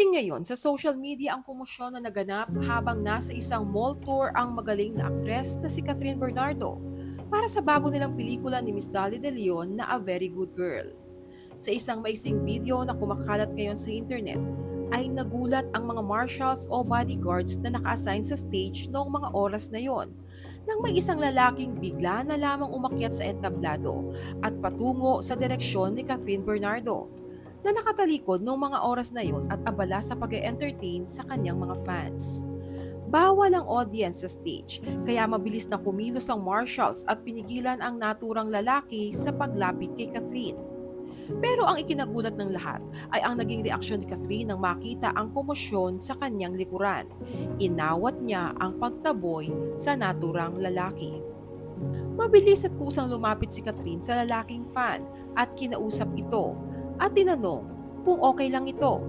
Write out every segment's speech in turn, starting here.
Trending ngayon sa social media ang komosyon na naganap habang nasa isang mall tour ang magaling na aktres na si Catherine Bernardo para sa bago nilang pelikula ni Miss Dolly De Leon na A Very Good Girl. Sa isang maising video na kumakalat ngayon sa internet, ay nagulat ang mga marshals o bodyguards na naka-assign sa stage noong mga oras na yon nang may isang lalaking bigla na lamang umakyat sa entablado at patungo sa direksyon ni Catherine Bernardo na nakatalikod noong mga oras na yon at abala sa pag entertain sa kanyang mga fans. Bawal ang audience sa stage, kaya mabilis na kumilos ang marshals at pinigilan ang naturang lalaki sa paglapit kay Catherine. Pero ang ikinagulat ng lahat ay ang naging reaksyon ni Catherine nang makita ang komosyon sa kanyang likuran. Inawat niya ang pagtaboy sa naturang lalaki. Mabilis at kusang lumapit si Catherine sa lalaking fan at kinausap ito at tinanong kung okay lang ito.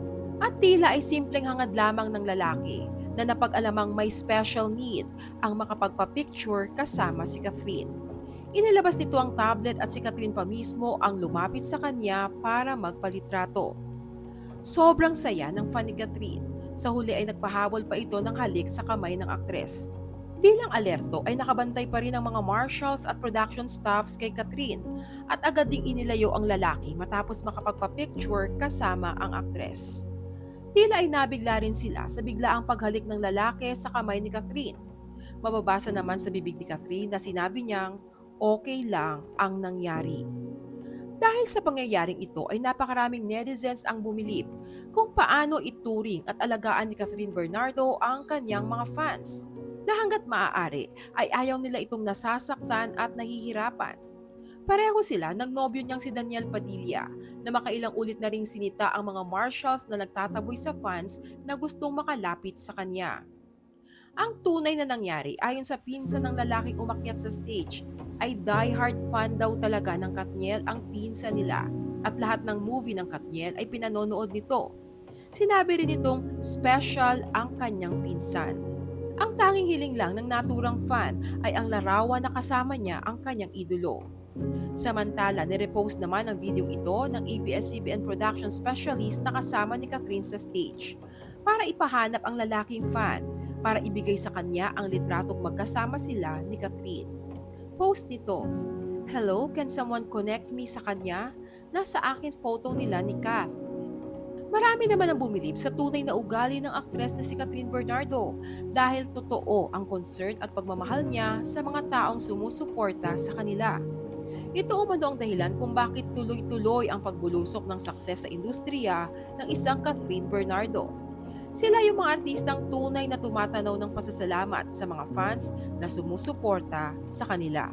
At tila ay simpleng hangad lamang ng lalaki na napag-alamang may special need ang makapagpa-picture kasama si Catherine. Inilabas nito ang tablet at si Catherine pa mismo ang lumapit sa kanya para magpalitrato. Sobrang saya ng fan ni Catherine. Sa huli ay nagpahabol pa ito ng halik sa kamay ng aktres. Bilang alerto ay nakabantay pa rin ang mga marshals at production staffs kay Catherine at agad ding inilayo ang lalaki matapos makapagpa-picture kasama ang aktres. Tila ay nabigla rin sila sa biglaang paghalik ng lalaki sa kamay ni Catherine. Mababasa naman sa bibig ni Catherine na sinabi niyang okay lang ang nangyari. Dahil sa pangyayaring ito ay napakaraming netizens ang bumilib kung paano ituring at alagaan ni Catherine Bernardo ang kanyang mga fans na hanggat maaari ay ayaw nila itong nasasaktan at nahihirapan. Pareho sila ng nobyo niyang si Daniel Padilla na makailang ulit na ring sinita ang mga marshals na nagtataboy sa fans na gustong makalapit sa kanya. Ang tunay na nangyari ayon sa pinsan ng lalaking umakyat sa stage ay diehard fan daw talaga ng Katniel ang pinsan nila at lahat ng movie ng Katniel ay pinanonood nito. Sinabi rin itong special ang kanyang pinsan. Ang tanging hiling lang ng naturang fan ay ang larawan na kasama niya ang kanyang idolo. Samantala, nirepost naman ang video ito ng ABS-CBN production specialist na kasama ni Catherine sa stage para ipahanap ang lalaking fan para ibigay sa kanya ang litratong magkasama sila ni Catherine. Post nito, Hello, can someone connect me sa kanya? Nasa akin photo nila ni Kath. Marami naman ang bumilib sa tunay na ugali ng aktres na si Catherine Bernardo dahil totoo ang concern at pagmamahal niya sa mga taong sumusuporta sa kanila. Ito umano ang dahilan kung bakit tuloy-tuloy ang pagbulusok ng sakses sa industriya ng isang Catherine Bernardo. Sila yung mga artistang tunay na tumatanaw ng pasasalamat sa mga fans na sumusuporta sa kanila.